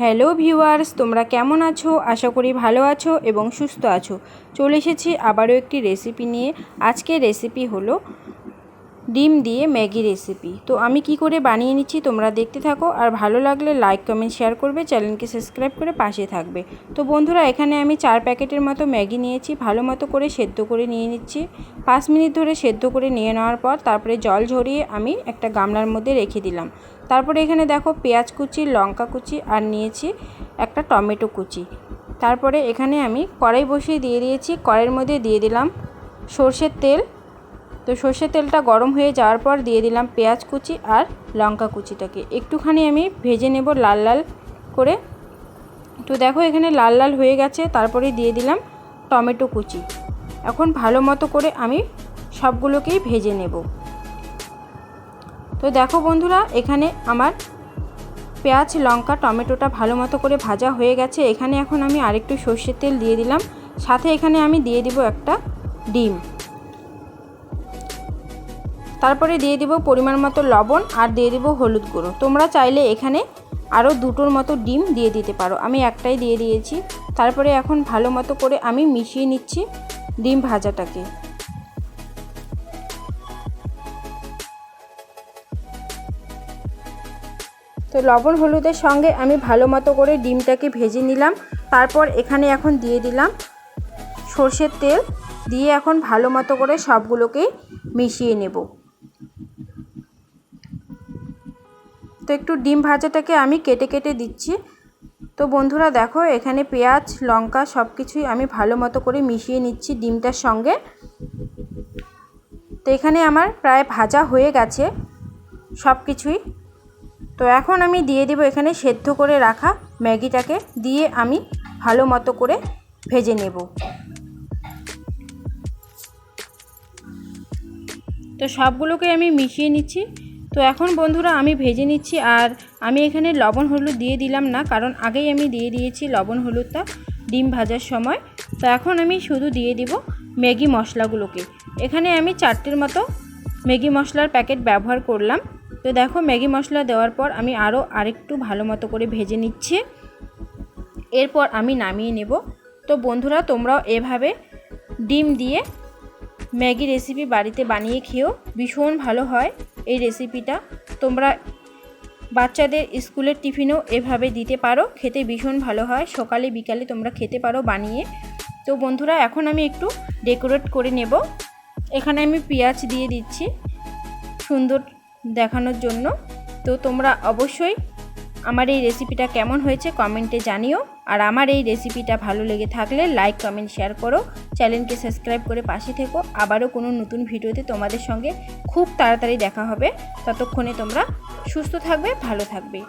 Hello viewers, তোমরা কেমন আছো? আশা করি ভালো আছো এবং সুস্থ আছো। চলে এসেছি আবারও একটি রেসিপি নিয়ে। আজকের রেসিপি হলো ডিম দিয়ে ম্যাগি রেসিপি তো আমি কি করে বানিয়ে নিচ্ছি তোমরা দেখতে থাকো। আর ভালো লাগলে লাইক কমেন্ট শেয়ার করবে। চ্যানেলকে সাবস্ক্রাইব করে পাশে থাকবে। তো বন্ধুরা, এখানে আমি চার প্যাকেটের মতো ম্যাগি নিয়েছি। ভালো মতো করে সেদ্ধ করে নিয়ে নিচ্ছি। পাঁচ মিনিট ধরে সেদ্ধ করে নিয়ে নেওয়ার পর তারপরে জল ঝরিয়ে আমি একটা গামলার মধ্যে রেখে দিলাম। তারপরে এখানে দেখো পেঁয়াজ কুচি, লঙ্কা কুচি আর নিয়েছি একটা টমেটো কুচি। তারপরে এখানে আমি কড়াই বসিয়ে দিয়ে দিয়েছি। কড়াইয়ের মধ্যে দিয়ে দিলাম সর্ষের তেল তো সর্ষের তেলটা গরম হয়ে যাওয়ার পর দিয়ে দিলাম পেঁয়াজ কুচি আর লঙ্কা কুচিটাকে। একটুখানি আমি ভেজে নেব লাল লাল করে। তো দেখো এখানে লাল লাল হয়ে গেছে তারপরে দিয়ে দিলাম টমেটো কুচি। এখন ভালো মতো করে আমি সবগুলোকেই ভেজে নেব। তো দেখো বন্ধুরা, এখানে আমার পেঁয়াজ, লঙ্কা, টমেটোটা ভালো মতো করে ভাজা হয়ে গেছে। এখানে এখন আমি আরেকটু সর্ষের তেল দিয়ে দিলাম। সাথে এখানে আমি দিয়ে দিব একটা ডিম। তারপরে দিয়ে দিব পরিমাণ মতো লবণ আর দিয়ে দিব হলুদ গুঁড়ো। তোমরা চাইলে এখানে আরও দুটোর মতো ডিম দিয়ে দিতে পারো। আমি একটাই দিয়ে দিয়েছি। তারপরে এখন ভালো মতো করে আমি মিশিয়ে নিচ্ছি ডিম ভাজাটাকে। তো লবণ হলুদের সঙ্গে আমি ভালো মতো করে ডিমটাকে ভেজে নিলাম। তারপর এখানে এখন দিয়ে দিলাম সর্ষের তেল। দিয়ে এখন ভালো মতো করে সবগুলোকেই মিশিয়ে নেব। তো একটু ডিম ভাজাটাকে আমি কেটে কেটে দিচ্ছি। তো বন্ধুরা দেখো, এখানে পেঁয়াজ, লঙ্কা সব কিছুই আমি ভালো মতো করে মিশিয়ে নিচ্ছি ডিমটার সঙ্গে। তো এখানে আমার প্রায় ভাজা হয়ে গেছে সব কিছুই তো এখন আমি দিয়ে দেবো এখানে সেদ্ধ করে রাখা ম্যাগিটাকে, দিয়ে আমি ভালো মতো করে ভেজে নেব। তো সবগুলোকে আমি মিশিয়ে নিচ্ছি। তো এখন বন্ধুরা আমি ভেজে নিচ্ছি আর আমি এখানে লবণ হলুদ দিয়ে দিলাম না, কারণ আগেই আমি দিয়ে দিয়েছি লবণ হলুদটা ডিম ভাজার সময়। তো এখন আমি শুধু দিয়ে দিব ম্যাগি মশলাগুলোকে। এখানে আমি চারটের মতো ম্যাগি মশলার প্যাকেট ব্যবহার করলাম। তো দেখো ম্যাগি মশলা দেওয়ার পর আমি আরও আরেকটু ভালো মতো করে ভেজে নিচ্ছি। এরপর আমি নামিয়ে নেব। তো বন্ধুরা তোমরাও এভাবে ডিম দিয়ে ম্যাগি রেসিপি বাড়িতে বানিয়ে খেয়েও ভীষণ ভালো হয়। এই রেসিপিটা তোমরা বাচ্চাদের স্কুলের টিফিনও এভাবে দিতে পারো। খেতে ভীষণ ভালো হয়। সকালে, বিকালে তোমরা খেতে পারো বানিয়ে। তো বন্ধুরা, এখন আমি একটু ডেকোরেট করে নেব। এখানে আমি পেঁয়াজ দিয়ে দিচ্ছি সুন্দর দেখানোর জন্য। তো তোমরা অবশ্যই আমার এই রেসিপিটা কেমন হয়েছে কমেন্টে জানিও। আর আমার এই রেসিপিটা ভালো লেগে থাকলে লাইক কমেন্ট শেয়ার করো। চ্যানেলকে সাবস্ক্রাইব করে পাশে থেকো। আবারও কোনো নতুন ভিডিওতে তোমাদের সঙ্গে খুব তাড়াতাড়ি দেখা হবে। ততক্ষণে তোমরা সুস্থ থাকবে, ভালো থাকবে।